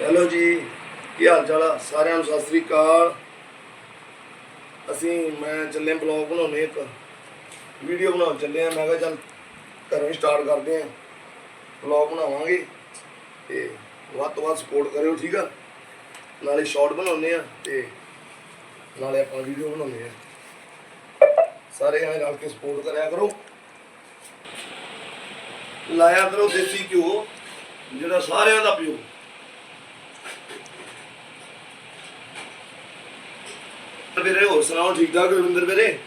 Hello ਜੀ, ਕੀ ਹਾਲ ਚਾਲ ਆ? ਸਾਰਿਆਂ ਨੂੰ ਸਤਿ ਸ੍ਰੀ ਅਕਾਲ। ਅਸੀਂ, ਮੈਂ ਚੱਲੇ ਬਲੌਗ ਬਣਾਉਣੇ ਇੱਕ। ਵੀਡੀਓ ਬਣਾਉਣ ਚੱਲੇ ਆ ਮੈਂ ਕਿਹਾ ਚੱਲ ਘਰੋਂ ਸਟਾਰਟ ਕਰਦੇ ਆ ਬਲੌਗ ਬਣਾਵਾਂਗੇ। ਤੇ ਵੱਧ ਤੋਂ ਵੱਧ ਸਪੋਰਟ ਕਰਿਓ, ਠੀਕ ਆ? ਨਾਲੇ ਸ਼ਾਰਟ ਬਣਾਉਣੇ ਆ ਤੇ ਨਾਲੇ ਆਪਾਂ ਵੀਡੀਓ ਬਣਾਉਣੇ ਆ। ਸਾਰੇ ਜਣੇ ਰਲ ਕੇ ਸਪੋਰਟ ਕਰਿਆ ਕਰੋ। ਲਾਇਆ ਕਰੋ ਦੇਸੀ ਘਿਓ, ਜਿਹੜਾ ਸਾਰਿਆਂ ਦਾ ਪਿਓ। ਵੀਰੇ, ਹੋਰ ਸੁਣਾਓ, ਠੀਕ ਠਾਕ ਰਵਿੰਦਰ ਵੀਰੇ?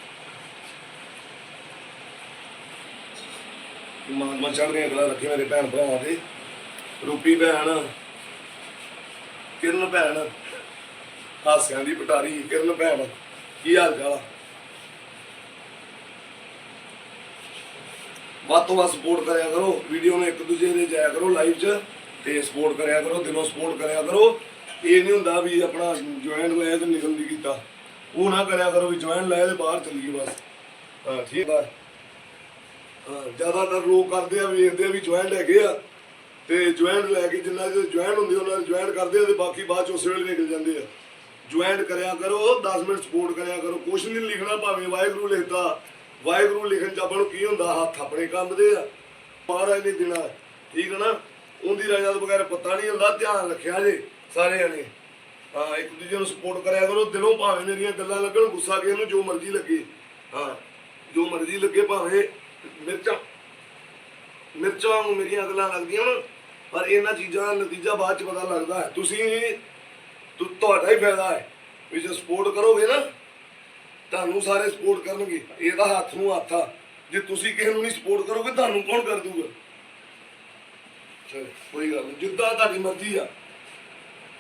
ਮਾਂ ਚੜ ਗਏ ਅਗਲਾ ਮੇਰੇ ਭੈਣ ਭਰਾਵਾਂ ਦੇ। ਰੂਪੀ ਭੈਣ, ਕਿਰਨ ਭੈਣ, ਹਾਸਿਆਂ ਦੀ ਪਟਾਰੀ, ਕਿਰਨ ਭੈਣ, ਕੀ ਹਾਲ ਚਾਲ ਵੱਧ ਤੋਂ ਵੱਧ ਸਪੋਰਟ ਕਰਿਆ ਕਰੋ ਵੀਡੀਓ ਨੂੰ ਇੱਕ ਦੂਜੇ ਦੇ ਜਾਇਆ ਕਰੋ ਲਾਈਵ 'ਚ, ਤੇ ਸਪੋਰਟ ਕਰਿਆ ਕਰੋ, ਦਿਲੋਂ ਸਪੋਰਟ ਕਰਿਆ ਕਰੋ। ਇਹ ਨਹੀਂ ਹੁੰਦਾ ਵੀ ਆਪਣਾ ਜੁਆਇਨ ਹੋਇਆ ਤੇ ਨਿਕਲ ਨਹੀਂ ਕੀਤਾ। ਉਹ ਨਾ ਕਰਿਆ ਕਰੋ ਵੀ ਜੁਆਇਨ ਲੈ ਤੇ ਬਾਹਰ ਚੱਲੀਏ ਬਸ। ਹਾਂ, ਠੀਕ ਆ। ਜ਼ਿਆਦਾਤਰ ਲੋਕ ਕਰਦੇ ਆ, ਵੇਖਦੇ ਆ ਵੀ ਜੁਆਇਨ ਲੈ ਆ। ਤੇ ਜੁਆਇਨ ਲੈ ਕੇ ਜਿੰਨਾ ਜੇ ਜੁਆਇਨ ਹੁੰਦੀ ਉਹਨਾਂ ਨੂੰ ਜੁਆਇਨ ਕਰਦੇ ਆ ਤੇ ਬਾਕੀ ਬਾਅਦ ਚ ਉਸੇ ਵੇਲੇ ਨਿਕਲ ਜਾਂਦੇ ਆ। ਜੁਆਇਨ ਕਰਿਆ ਕਰੋ 10 ਮਿੰਟ ਸਪੋਰਟ ਕਰਿਆ ਕਰੋ। ਕੁਛ ਨਹੀਂ ਲਿਖਣਾ ਭਾਵੇਂ ਵਾਹਿਗੁਰੂ ਲਿਖਦਾ। ਵਾਹਿਗੁਰੂ ਲਿਖਣ ਚ ਆਪਾਂ ਨੂੰ ਕੀ ਹੁੰਦਾ, ਹੱਥ ਆਪਣੇ ਕੰਮ ਦੇ ਆ। ਮਹਾਰਾਜ ਨੇ ਦੇਣਾ, ਠੀਕ ਹੈ ਨਾ? ਉਹਦੀ ਰਜਾ ਤੋਂ ਬਗੈਰ ਪਤਾ ਨਹੀਂ ਹੁੰਦਾ, ਧਿਆਨ ਰੱਖਿਆ ਜੇ ਸਾਰਿਆਂ ਨੇ। ਹਾਂ, ਇੱਕ ਦੂਜੇ ਨੂੰ ਸਪੋਰਟ ਕਰਿਆ ਕਰੋ, ਦਿਲੋਂ ਭਾਵੇਂ ਮੇਰੀਆਂ ਗੱਲਾਂ ਲੱਗਣ, ਗੁੱਸਾ ਕਿਸੇ ਨੂੰ ਜੋ ਮਰਜ਼ੀ ਲੱਗੇ। ਹਾਂ, ਜੋ ਮਰਜ਼ੀ ਲੱਗੇ ਭਾਵੇਂ ਮਿਰਚਾਂ ਮਿਰਚਾਂ ਵਾਂਗੂ ਮੇਰੀਆਂ ਗੱਲਾਂ ਲੱਗਦੀਆਂ ਹਨ ਪਰ ਇਹਨਾਂ ਚੀਜ਼ਾਂ ਦਾ ਨਤੀਜਾ ਬਾਅਦ ਚ ਪਤਾ ਲੱਗਦਾ ਹੈ। ਤੁਸੀਂ ਤੁਹਾਡਾ ਹੀ ਫਾਇਦਾ ਹੈ ਵੀ ਜੇ ਸਪੋਰਟ ਕਰੋਗੇ ਨਾ, ਤੁਹਾਨੂੰ ਸਾਰੇ ਸਪੋਰਟ ਕਰਨਗੇ। ਇਹਦਾ ਹੱਥ ਨੂੰ ਹੱਥ ਆ। ਜੇ ਤੁਸੀਂ ਕਿਸੇ ਨੂੰ ਨਹੀਂ ਸਪੋਰਟ ਕਰੋਗੇ, ਤੁਹਾਨੂੰ ਕੌਣ ਕਰ ਦੂਗਾ? ਚਲੋ, ਕੋਈ ਗੱਲ ਨਹੀਂ, ਜਿੱਦਾਂ ਤੁਹਾਡੀ ਮਰਜ਼ੀ ਆ।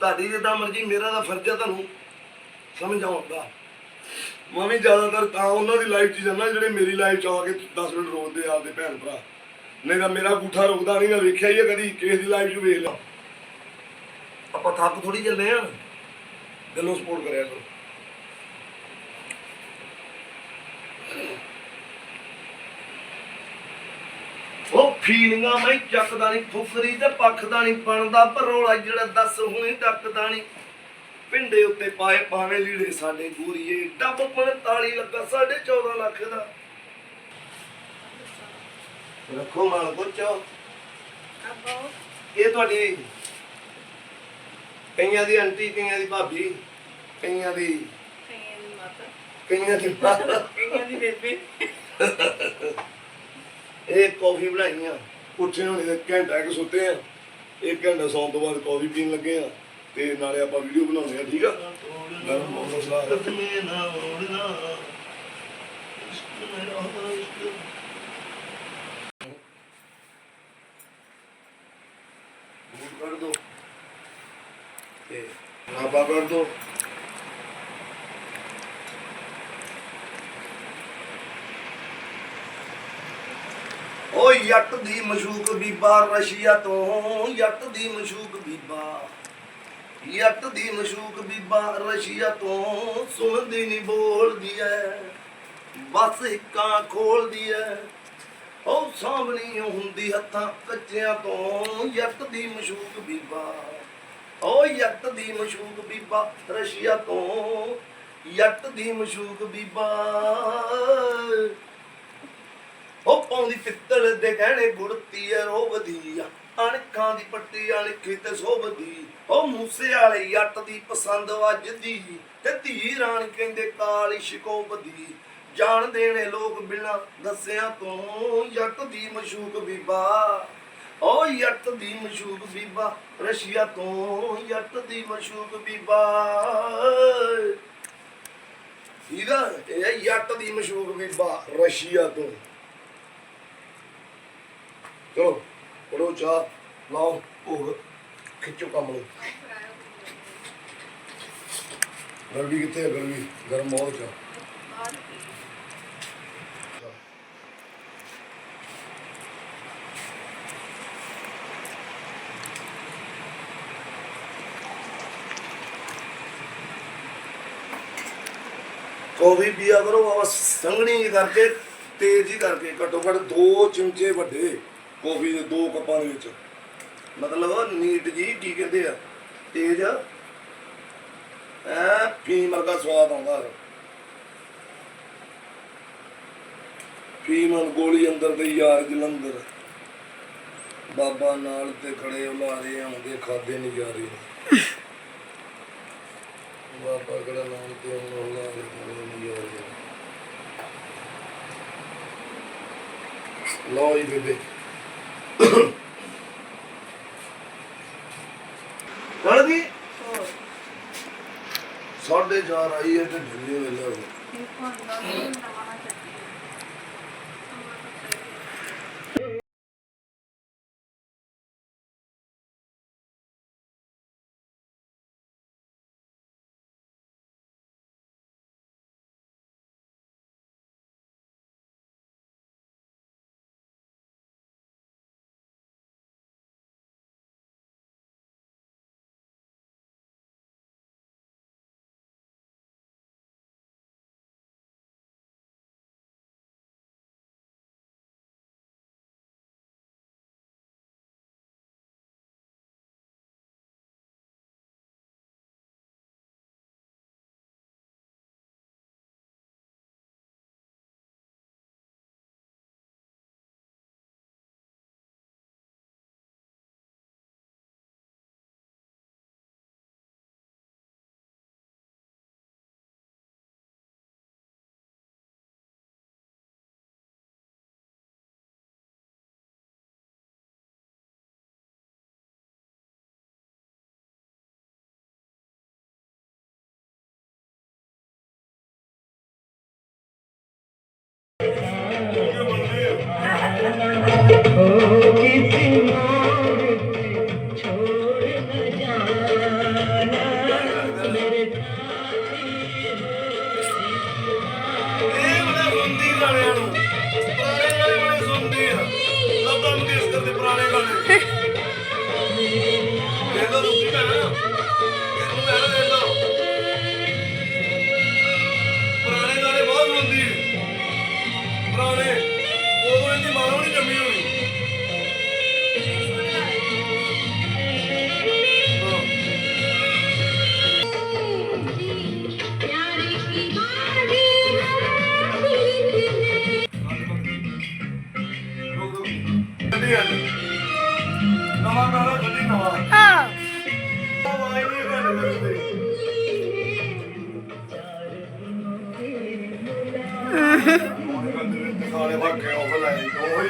ਤੁਹਾਡੀ ਜਿੱਦਾਂ ਮਰਜ਼ੀ, ਮੇਰਾ ਤਾਂ ਫਰਜ਼ ਆ ਤੁਹਾਨੂੰ ਸਮਝਾਉਂਦਾ ਮੈਂ ਵੀ ਜ਼ਿਆਦਾਤਰ ਤਾਂ ਉਹਨਾਂ ਦੀ ਲਾਈਫ 'ਚ ਜਾਂਦਾ, ਜਿਹੜੇ ਮੇਰੀ ਲਾਈਫ 'ਚ ਆ ਕੇ 10 ਮਿੰਟ ਰੋਕਦੇ ਆਪਦੇ ਭੈਣ ਭਰਾ। ਨਹੀਂ ਤਾਂ ਮੇਰਾ ਗੂਠਾ ਰੋਕਦਾ ਨਹੀਂ, ਮੈਂ ਵੇਖਿਆ ਹੀ ਆ ਕਦੀ, ਕਿਸੇ ਦੀ ਲਾਈਫ 'ਚ ਵੇਖ ਲਿਆ। ਆਪਾਂ ਥੱਕ ਥੋੜੀ ਚੱਲੇ ਆ। ਦਿਲੋਂ ਸਪੋਰਟ ਕਰਿਆ ਕਰੋ। ਫੀਲਿੰਗਾਂ ਮੈਂ ਚੱਕਦਾ ਨਹੀਂ ਫੁਕਰੀ ਤੇ ਪੱਖਦਾ ਨਹੀਂ ਬਣਦਾ ਭਰੋਲਾ ਜਿਹੜਾ ਦੱਸ ਹੁਣੇ ਡੱਕਦਾ ਨਹੀਂ ਪਿੰਡੇ ਉੱਤੇ ਪਾਏ ਪਾਵੇਂ ਲੀੜੇ ਸਾਡੇ ਗੂਰੀਏ ਡੱਬ 45 ਲੱਗਾ ਸਾਡੇ 14 ਲੱਖ ਦਾ। ਰੱਖੋ ਮਾਲ ਕੋਚੋ ਇਹ ਤੁਹਾਡੀ ਕਈਆਂ ਦੀ ਆਂਟੀ ਕਈਆਂ ਦੀ ਭਾਬੀ ਕਈਆਂ ਦੀ ਕਈਆਂ ਦੀ ਮਾਤਾ। ਇਹ ਕੌਫੀ ਬਣਾਈਆਂ। ਉੱਠੇ ਹੋਣੇ ਦੇ ਘੰਟਾ ਕਿ ਸੁੱਤੇ ਆ। ਇੱਕ ਘੰਟਾ ਸੌਣ ਤੋਂ ਬਾਅਦ ਕੌਫੀ ਪੀਣ ਲੱਗੇ ਆ। ਤੇ ਨਾਲੇ ਆਪਾਂ ਵੀਡੀਓ ਬਣਾਉਂਦੇ ਆ, ਠੀਕ ਆ? ਗਰਮ ਮੌਸਮ ਬੂਟ ਕੱਢ ਦੋ। ਤੇ ਨਾਪਾ ਕੱਢ ਦੋ। ਓ ਯੱਟ ਦੀ ਮਸ਼ੂਕ ਬੀਬਾ, ਰਸ਼ੀਆ ਤੋਂ ਯੱਟ ਦੀ ਮਸ਼ੂਕ ਬੀਬਾ। ਯੱਟ ਦੀ ਮਸ਼ੂਕ ਬੀਬਾ, ਰਸ਼ੀਆ ਤੋਂ ਸੁਣਦੀ ਨਹੀਂ ਬੋਲਦੀ ਐ। ਬਸ ਇੱਕਾਂ ਖੋਲਦੀ ਐ। ਉਹ ਸਾਹਮਣੀ ਹੁੰਦੀ ਹੱਥਾਂ ਕੱਚਿਆਂ ਤੋਂ ਯੱਟ ਦੀ ਮਸ਼ੂਕ ਬੀਬਾ। ਓ ਯੱਟ ਦੀ ਮਸ਼ੂਕ ਬੀਬਾ, ਰਸ਼ੀਆ ਤੋਂ ਯੱਟ ਦੀ ਮਸ਼ੂਕ ਬੀਬਾ। ਉਹ ਪਾਉਂਦੀ ਪਿੱਤਲ ਦੇ ਗਹਿਣੇ ਗੁੜਤੀ ਐ ਰੋਵਦੀ ਆ। ਅਣਖਾਂ ਦੀ ਪੱਟੀ ਵਾਲੀ ਕਿਤੇ ਸੋਭਦੀ। ਉਹ ਮੂਸੇ ਵਾਲੇ ਜੱਟ ਦੀ ਪਸੰਦ ਵੱਜਦੀ। ਤੇ ਧੀ ਰਾਣ ਕਹਿੰਦੇ ਕਾਲੀ ਸ਼ਿਕੋਬਦੀ। ਜਾਣ ਦੇਣੇ ਲੋਕ ਬਿਨਾਂ ਦੱਸਿਆਂ ਤੋਂ ਜੱਟ ਦੀ ਮਸ਼ੂਕ ਬੀਬਾ। ਓ ਜੱਟ ਦੀ ਮਸ਼ੂਕ ਬੀਬਾ, ਰਸ਼ੀਆ ਤੋਂ ਜੱਟ ਦੀ ਮਸ਼ੂਕ ਬੀਬਾ। ਇਹਦਾ ਇਹ ਜੱਟ ਦੀ ਮਸ਼ੂਕ ਬੀਬਾ, ਰਸ਼ੀਆ ਤੋਂ। ਚਲੋ ਪੜੋ ਚਾਹ, ਲਾਓ ਭੋਗ, ਖਿੱਚੋ ਕੰਮ ਨੂੰ। ਗਰਮੀ ਕਿੱਥੇ ਹੈ ਗਰਮੀ? ਗਰਮ ਬਹੁਤ ਚਾ ਕੌਫੀ ਪੀਆ ਕਰੋ ਬਸ ਸੰਘਣੀ ਕਰਕੇ, ਤੇਜ਼ ਹੀ ਕਰਕੇ, ਘੱਟੋ ਘੱਟ ਦੋ ਚਮਚੇ ਵੱਡੇ। ਕੌਫੀ ਦੇ ਦੋ ਕੱਪਾਂ ਦੇ ਵਿੱਚ। ਮਤਲਬ ਨੀਟ ਜੀ, ਕੀ ਕਹਿੰਦੇ ਆ? ਤੇਜ। ਐ ਫੀਮ ਵਰਗਾ ਸਵਾਦ ਆਉਂਦਾ ਫੀਮ ਗੋਲੀ ਅੰਦਰ ਤੇ ਯਾਰ ਜਲੰਧਰ। ਬਾਬਾ ਨਾਲ ਤੇ ਖੜੇ ਉਲਾਰੇ ਆਉਂਦੇ ਖਾਦੇ ਨਜ਼ਾਰੇ। ਬਾਬਾ ਕਿਹੜਾ ਨਾਲ ਤੇ ਹੁਣ ਉਲਾਰੇ ਖਾਦੇ ਨਹੀਂ ਜਾ ਲਓ ਜੀ ਬੇਬੇ। ਗਈ ਸਾਢੇ ਚਾਰ ਆਈ ਹੈ ਤੇ ਢਿੱਲੇ ਵੇਲੇ ਹੋ। ਸਾਰੇ ਵਾਕੇ ਉਹ ਲਾਈ ਉਹ ਹੀ।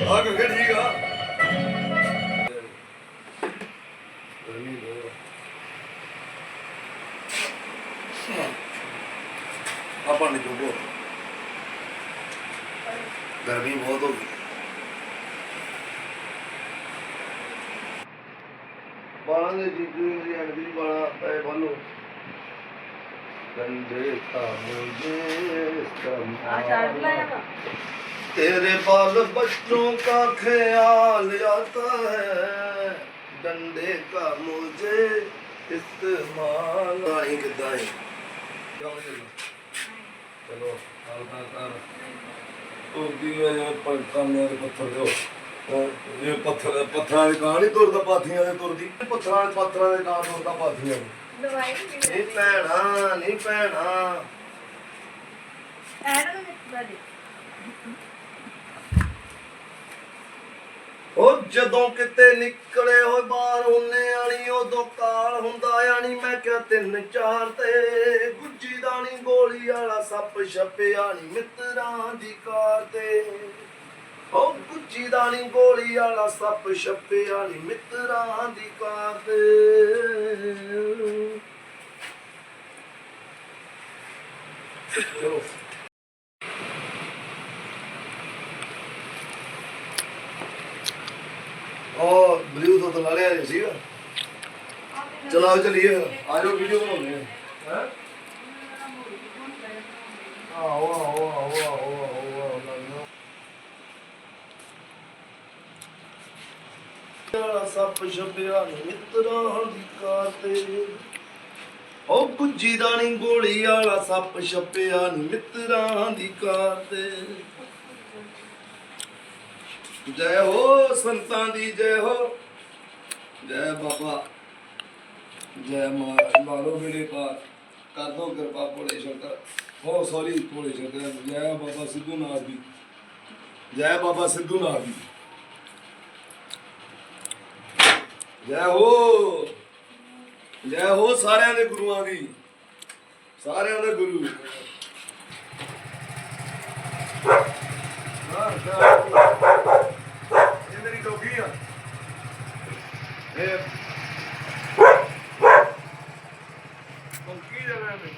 ਆ ਆ ਠੀਕ ਆ ਗਰਮੀ ਬਹੁਤ ਆ ਪਾਣੀ ਚੁੱਕੋ ਗਰਮੀ ਬਹੁਤ ਹੋ ਗਈ ਬਾਲਾਂ ਦੇ ਜੀਜੂ ਦੀ ਐਂਡੀ ਬਾਲਾਂ ਪੈ ਬੰਨੋ ਗੰਦੇ ਕਾ ਮੁਝੇ ਕਮਾਲ तेरे बाल बच्चों का ख्याल आता है डंडे का मुझे इस्तेमाल आई किदाई चलो हाल का कर ਉਹ ਕੀ ਹੈ ਜਿਵੇਂ ਪੰਕਾਂ ਦੇ ਪੱਥਰ ਦਿਓ ਅਹ ਇਹ ਪੱਥਰ ਪੱਥਰਾਂ ਦੇ ਕਾਂ ਨਹੀਂ ਤੁਰਦਾ ਪਾਥੀਆਂ ਦੇ ਤੁਰਦੀ ਪੱਥਰਾਂ ਦੇ ਪੱਥਰਾਂ ਦੇ ਕਾਂ ਤੁਰਦਾ ਪਾਥੀਆਂ ਦੇ ਦਵਾਈ ਨਹੀਂ ਭੈਣਾ ਨਹੀਂ ਭੈਣਾ ਐਡ ਨੂੰ ਦਿੱਤਾ ਦੇ ਉਹ ਜਦੋਂ ਕਿਤੇ ਨਿਕਲੇ ਹੋਏ ਬਾਹਰ ਹੁੰਨੇ ਆਣੀ, ਉਦੋਂ ਕਾਲ ਹੁੰਦਾ ਆਣੀ। ਮੈਂ ਕਿਹਾ, ਤਿੰਨ ਚਾਰ ਤੇ ਗੁੱਜੀ ਦਾਣੀ ਗੋਲੀ ਵਾਲਾ ਸੱਪ ਛੱਪਿਆ ਨੀ ਮਿੱਤਰਾਂ ਦੀ ਕਾਰ ਤੇ। ਉਹ ਗੁੱਜੀ ਦਾਣੀ ਗੋਲੀ ਵਾਲਾ ਸੱਪ ਛੱਪਿਆ ਨੀ ਮਿੱਤਰਾਂ ਦੀ ਕਾਰ ਤੇ। ਚਲੋ ਉਹ ਬਲੂਟੁੱਥ ਲਿਆ ਜੀ ਸੀਗਾ ਚਲੀਏ ਫਿਰ। ਆ ਜਾਓ ਵੀਡੀਓ ਬਣਾਉਂਦੇ ਆ। ਹੈ? ਆਓ ਆਓ ਆਓ ਆਓ ਆਓ ਆਓ ਸੱਪ ਛੱਪਿਆ ਨੀ ਮਿੱਤਰਾਂ ਦੀ ਕਾਤੇ ਉਹ ਗੁੱਜੀ ਦਾਣੀ ਗੋਲੀ ਵਾਲਾ ਸੱਪ ਛੱਪਿਆ ਨੀ ਮਿੱਤਰਾਂ ਦੀ ਕਾਤੇ ਜੈ ਹੋ ਸੰਤਾਂ ਦੀ, ਜੈ ਹੋ ਜੈ ਬਾਬਾ, ਜੈ ਮਾਂ ਲਾਲੋ ਮੇਰੇ ਪਾਰ, ਕਰ ਦੋ ਕਿਰਪਾ ਭੋਲੇ ਸ਼ੰਕਰ। ਹੋ ਸੌਰੀ ਭੋਲੇ ਸ਼ੰਕਰ ਜੈ ਬਾਬਾ ਸਿੱਧੂ ਨਾਥ ਦੀ ਜੈ ਬਾਬਾ ਸਿੱਧੂ ਨਾਥ ਦੀ ਜੈ ਹੋ ਜੈ ਹੋ ਸਾਰਿਆਂ ਦੇ ਗੁਰੂਆਂ ਦੀ। ਸਾਰਿਆਂ ਦੇ ਗੁਰੂ। ਹਾਂ ਹਾਂ ਇਹ ਮੇਰੀ ਟੋਪੀ ਆ ਇਹ ਪੰਕੀ ਜਗ੍ਹਾ ਤੇ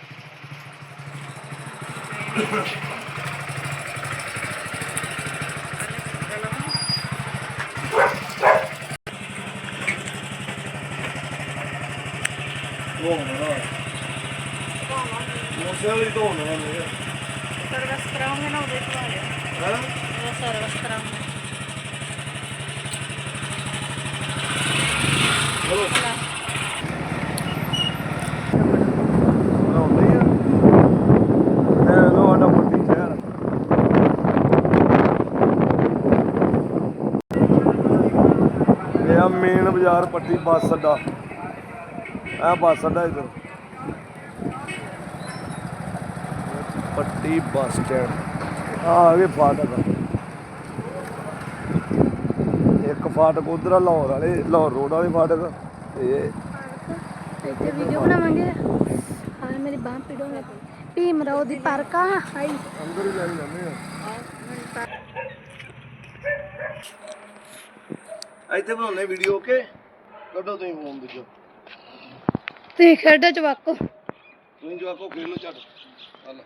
ਧੋਣਾ ਮੋਸੇ ਵਾਲੀ ਧੋਣਾ ਮੇਰੇ ਸਰਵਿਸ ਕਰਾਉਂਗੇ ਨਾ ਉਹਦੇ ਤੋਂ ਆ ਗਿਆ ਹੈ ਉਹ ਸਰਵਿਸ ਕਰਾਉਂਗੇ ਚਲੋ ਬਣਾਉਂਦੇ ਆ ਇਹ ਲੋ ਆਡਾ ਪੱਟੀ ਸ਼ਹਿਰ ਇਹ ਆ ਮੇਨ ਬਾਜ਼ਾਰ ਪੱਟੀ ਬੱਸ ਅੱਡਾ। ਆ ਬੱਸ ਅੱਡਾ ਇਧਰ। Patti bus stand. ਆ ਆ ਗਏ ਫਾਟਕ ਇੱਕ ਫਾਟਕ ਉਧਰ ਲਾਹੌਰ ਵਾਲੇ ਲਾਹੌਰ ਰੋਡ ਵਾਲੇ ਫਾਟਕ ਤੇ ਇੱਥੇ ਵੀਡੀਓ ਬਣਾਵਾਂਗੇ। ਹਾਂ ਮੇਰੀ ਬਾਹ ਪੀੜੋਗੇ ਭੀਮ ਰਾਓ ਦੀ ਪਾਰਕਾ ਹਾਈ ਅੰਦਰ ਹੀ ਜਾਈ ਜਾਂਦੇ ਆ। ਇੱਥੇ ਬਣਾਉਣੇ ਵੀਡੀਓ ਓਕੇ? ਕੱਢੋ ਤੁਸੀਂ ਫੋਨ ਦੂਜਾ ਤੇ ਖੇਡੋ ਚਵਾਕੋ ਤੁਸੀਂ ਜਵਾਕੋ ਖੇਡ ਲਓ ਝੱਟ। ਹਲ।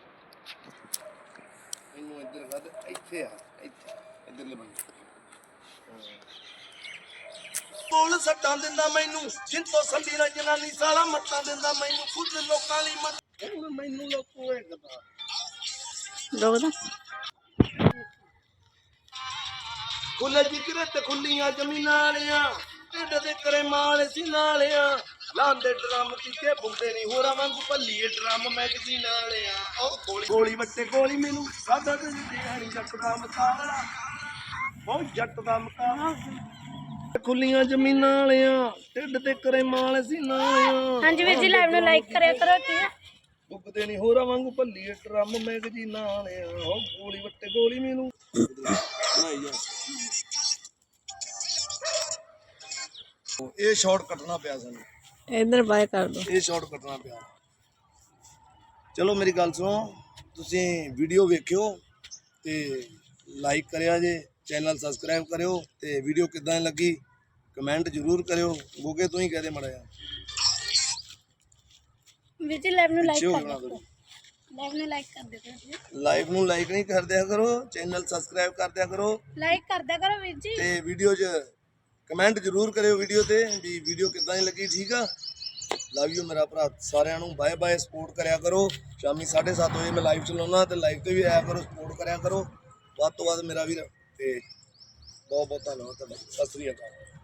ਇਹਨੂੰ ਇੱਧਰ ਵੱਧ ਇੱਥੇ ਆ ਇੱਥੇ ਇੱਧਰ ਲੈ ਬੰਦ ਕੋਲ ਸੱਟਾਂ ਦਿੰਦਾ ਮੈਨੂੰ ਜਿੰਤੋਂ ਸੰਭੀ ਨਾ ਜਨਾਨੀ ਸਾਲਾ ਮੱਤਾਂ ਦਿੰਦਾ ਮੈਨੂੰ ਖੁਦ ਲੋਕਾਂ ਲਈ ਮਤ ਮੈਨੂੰ ਲੋਕੋ ਇਹ ਗਦਾ ਰੋਦਾ ਖੁੱਲੇ ਜਿਗਰੇ ਤੇ ਖੁੱਲੀਆਂ ਜ਼ਮੀਨਾਂ ਵਾਲਿਆਂ ਢਿੱਡ ਦੇ ਕਰੇ ਮਾਲ ਸੀ ਨਾਲਿਆਂ ਲਾਂਦੇ ਡਰਮ ਕਿਤੇ ਬੁੰਦੇ ਨਹੀਂ ਹੋਰਾਂ ਵਾਂਗੂ ਭੱਲੀਏ ਡਰਮ ਮੈਗਜ਼ੀਨ ਵਾਲਿਆਂ। ਉਹ ਗੋਲੀ ਗੋਲੀ ਵੱਟੇ ਗੋਲੀ ਮੈਨੂੰ ਸਾਦਾ ਤੇ ਜੱਟ ਦਾ ਮਤਾਲਾ ਉਹ ਜੱਟ ਦਾ ਮਤਾਲਾ ਖੁੱਲੀਆਂ ਜ਼ਮੀਨਾਂ ਵਾਲਿਆਂ ਢਿੱਡ ਤੇ ਕਰੇ ਮਾਲ ਸੀ ਨਾਲਿਆਂ। ਹਾਂਜੀ ਵੀਰ ਜੀ ਲਾਈਵ ਨੂੰ ਲਾਈਕ ਕਰਿਆ ਕਰੋ ਠੀਕ ਹੈ ਬੁੱਕਦੇ ਨਹੀਂ ਹੋਰਾਂ ਵਾਂਗੂ ਭੱਲੀਏ ਡਰਮ ਮੈਗਜ਼ੀਨਾਂ ਵਾਲਿਆਂ ਉਹ ਗੋਲੀ ਵੱਟੇ ਗੋਲੀ ਮੈਨੂੰ। ਬਣਾਈ ਜਾ ਉਹ ਇਹ ਸ਼ਾਟ ਕੱਟਣਾ ਪਿਆ ਸਾਨੂੰ। ਇਧਰ ਬਾਏ ਕਰ ਦੋ। ਇਹ ਸ਼ਾਟ ਕੱਟਣਾ ਪਿਆ। ਚਲੋ ਮੇਰੀ ਗੱਲ ਸੁਣੋ ਤੁਸੀਂ ਵੀਡੀਓ ਵੇਖਿਓ ਤੇ ਲਾਈਕ ਕਰਿਆ ਜੇ ਚੈਨਲ ਸਬਸਕ੍ਰਾਈਬ ਕਰਿਓ ਤੇ ਵੀਡੀਓ ਕਿੱਦਾਂ ਦੀ ਲੱਗੀ? ਕਮੈਂਟ ਜ਼ਰੂਰ ਕਰਿਓ ਗੋਗੇ ਤੂੰ ਹੀ ਕਹਦੇ ਮੜਾ ਜਾ ਵੀਰ ਜੀ ਲਾਈਵ ਨੂੰ ਲਾਈਕ ਕਰ ਦਿਓ। ਲਾਈਵ ਨੂੰ ਲਾਈਕ ਕਰ ਦਿਓ ਲਾਈਵ ਨੂੰ ਲਾਈਕ ਨਹੀਂ ਕਰਦਿਆ ਕਰੋ ਚੈਨਲ ਸਬਸਕ੍ਰਾਈਬ ਕਰਦਿਆ ਕਰੋ। ਲਾਈਕ ਕਰ ਦਿਆ ਕਰੋ ਵੀਰ ਜੀ। ਤੇ ਵੀਡੀਓ 'ਚ ਕਮੈਂਟ ਜ਼ਰੂਰ ਕਰਿਓ ਵੀਡੀਓ ਤੇ ਵੀ ਵੀਡੀਓ ਕਿੱਦਾਂ ਦੀ ਲੱਗੀ ਠੀਕ ਆ? ਲਵ ਯੂ ਮੇਰਾ ਭਰਾ ਸਾਰਿਆਂ ਨੂੰ ਬਾਏ ਬਾਏ ਸਪੋਰਟ ਕਰਿਆ ਕਰੋ। ਸ਼ਾਮੀ 7:30 ਵਜੇ ਮੈਂ ਲਾਈਵ ਚਲਾਉਣਾ ਤੇ ਲਾਈਵ ਤੇ ਵੀ ਆਇਆ ਕਰੋ ਸਪੋਰਟ ਕਰਿਆ ਕਰੋ। ਵੱਧ ਤੋਂ ਵੱਧ ਮੇਰਾ ਵੀਰ ਤੇ ਬਹੁਤ ਬਹੁਤ ਧੰਨਵਾਦ ਤੁਹਾਡਾ। ਸਤਿ ਸ੍ਰੀ ਅਕਾਲ।